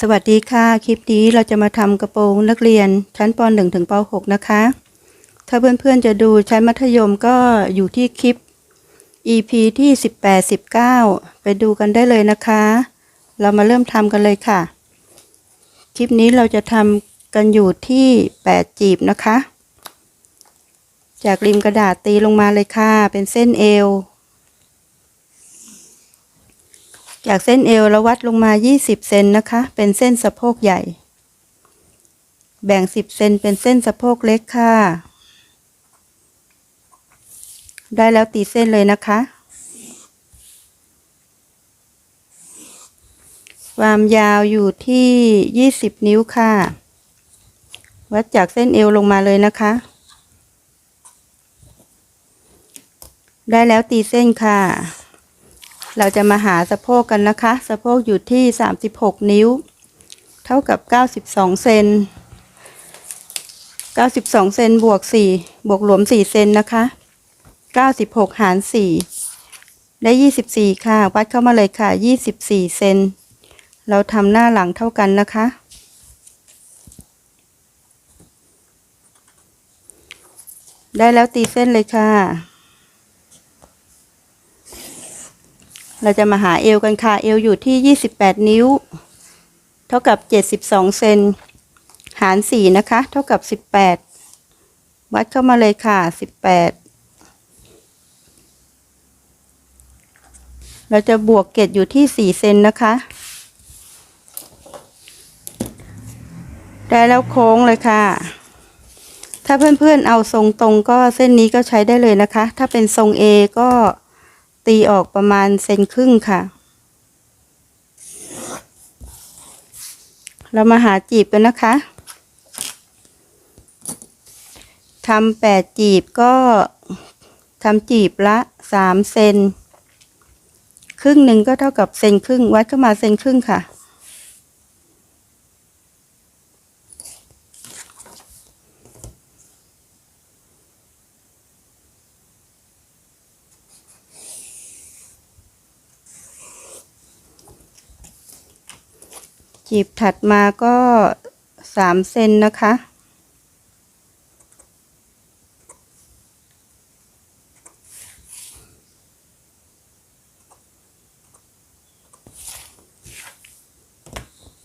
สวัสดีค่ะ คลิปนี้เราจะมาทำกระโปรงนักเรียนชั้นป .1 ถึงป .6 นะคะ ถ้าเพื่อนๆจะดูชั้นมัธยมก็อยู่ที่คลิป EP ที่ 18 19 ไปดูกันได้เลยนะคะ เรามาเริ่มทำกันเลยค่ะ คลิปนี้เราจะทำกันอยู่ที่ 8 จีบนะคะ จากริมกระดาษตีลงมาเลยค่ะ เป็นเส้นเอว จากเส้นเอวเราวัดลงมา 20 เซนนะคะ เป็นเส้นสะโพกใหญ่ แบ่ง 10 เซนเป็นเส้นสะโพกเล็กค่ะ ได้แล้วตีเส้นเลยนะคะ ความยาวอยู่ที่ 20 นิ้วค่ะ วัดจากเส้นเอวลงมาเลยนะคะ ได้แล้วตีเส้นค่ะ เราจะมาหาสะโพกกันนะคะ สะโพกอยู่ที่ 36 นิ้ว เท่ากับ 92 เซน 92 เซนบวก 4 บวกหลวม 4 เซนนะคะ 96 หาร 4 ได้ 24 ค่ะ วัดเข้ามาเลยค่ะ 24 เซน เราทำหน้าหลังเท่ากันนะคะ ได้แล้วตีเส้นเลยค่ะ เราจะมาหาเอวกันค่ะเอวอยู่ที่ 28 นิ้ว เท่ากับ 72 เซนหาร 4 นะคะ เท่ากับ 18 วัดเข้ามาเลยค่ะ 18 เราจะบวกเกตอยู่ที่ 4 เซนนะคะ ได้แล้วโค้งเลยค่ะถ้าเพื่อนๆ เอาทรงตรงก็เส้นนี้ก็ใช้ได้เลยนะคะ ถ้าเป็นทรง A ก็ ตีออกประมาณเซนครึ่งค่ะ เรามาหาจีบกันนะคะทำแปดจีบก็ทำจีบละสามเซน ครึ่งหนึ่งก็เท่ากับเซนครึ่ง วัดเข้ามาเซนครึ่งค่ะ จีบถัดมาก็สามเซนนะคะ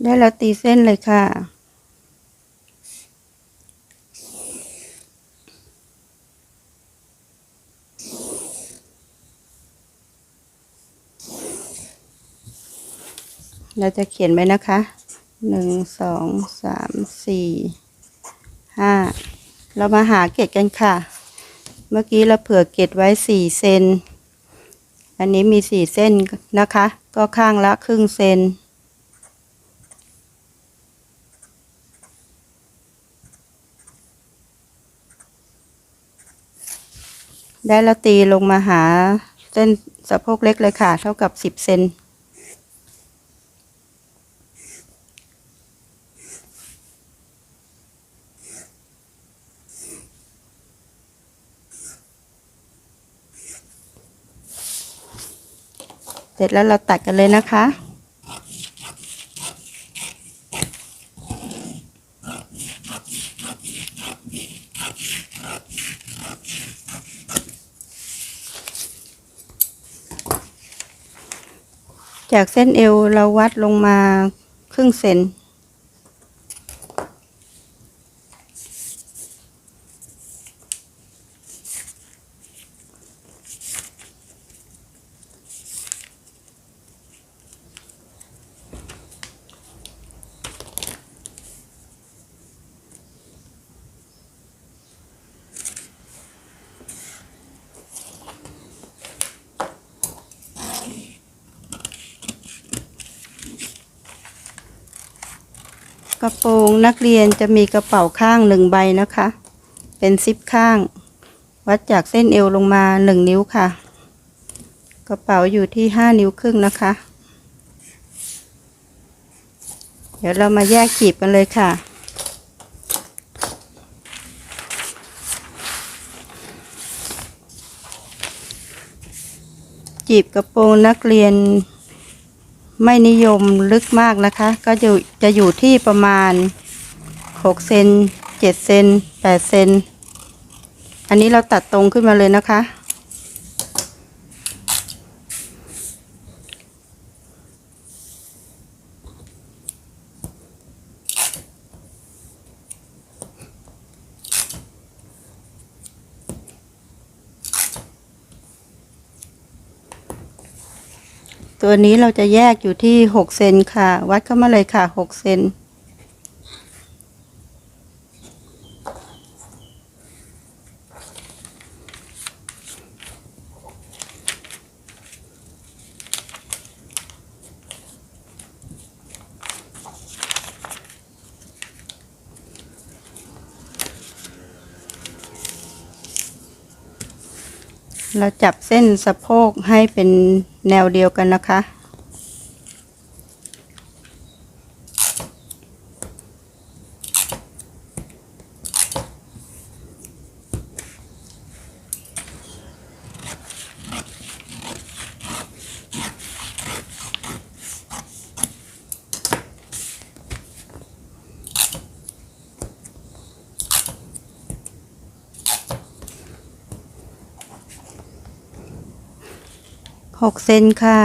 ได้แล้วตีเส้นเลยค่ะ เราจะเขียนไว้นะคะหนึ่งสองสามสี่ห้าเรามาหาเกตกันค่ะ เมื่อกี้เราเผื่อเกตไว้สี่เซนอันนี้มีสี่เส้นนะคะ ก็ข้างละครึ่งเซนได้แล้วตีลงมาหาเส้นสะโพกเล็กเลยค่ะ เท่ากับสิบเซน เสร็จแล้วเราตัดกันเลยนะคะ จากเส้นเอวเราวัดลงมาครึ่งเซน กระโปรงนักเรียนจะมีกระเป๋าข้างหนึ่งใบนะคะ เป็นซิปข้าง วัดจากเส้นเอวลงมาหนึ่งนิ้วค่ะ กระเป๋าอยู่ที่ห้านิ้วครึ่งนะคะ เดี๋ยวเรามาแยกจีบกันเลยค่ะจีบกระโปรงนักเรียน ไม่นิยมลึกมากนะคะ ก็จะจะอยู่ที่ประมาณ6เซน7เซน8เซนอันนี้เราตัดตรงขึ้นมาเลยนะคะ ตัวนี้เราจะแยกอยู่ที่ 6 เซนค่ะ วัดเข้ามาเลยค่ะ 6 เซน เราจับเส้นสะโพกให้เป็นแนวเดียวกันนะคะ หกเซนค่ะ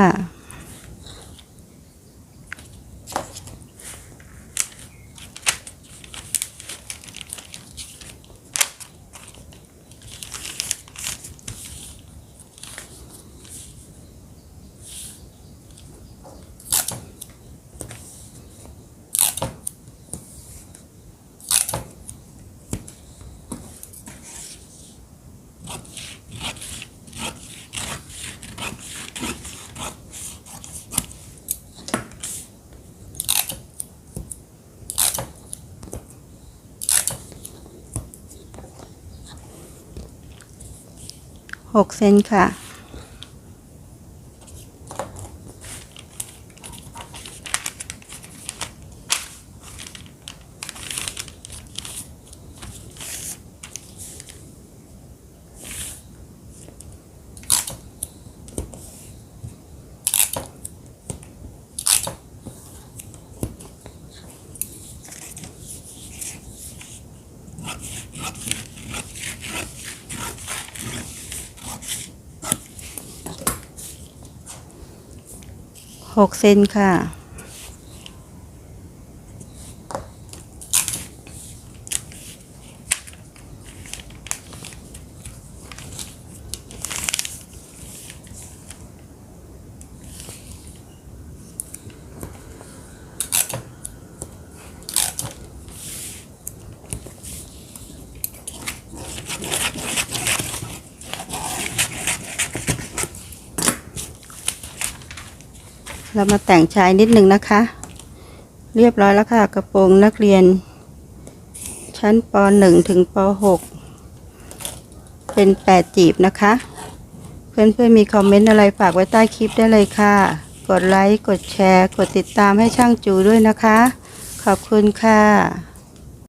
หกเซนค่ะ หกเซนค่ะ เรามาแต่งชายนิดหนึ่งนะคะ เรียบร้อยแล้วค่ะกระโปรงนักเรียน ชั้นป .1 ถึงป .6 เป็น 8 จีบนะคะ เพื่อนๆมีคอมเมนต์อะไรฝากไว้ใต้คลิปได้เลยค่ะ กดไลค์ กดแชร์ กดติดตามให้ช่างจูด้วยนะคะ ขอบคุณค่ะ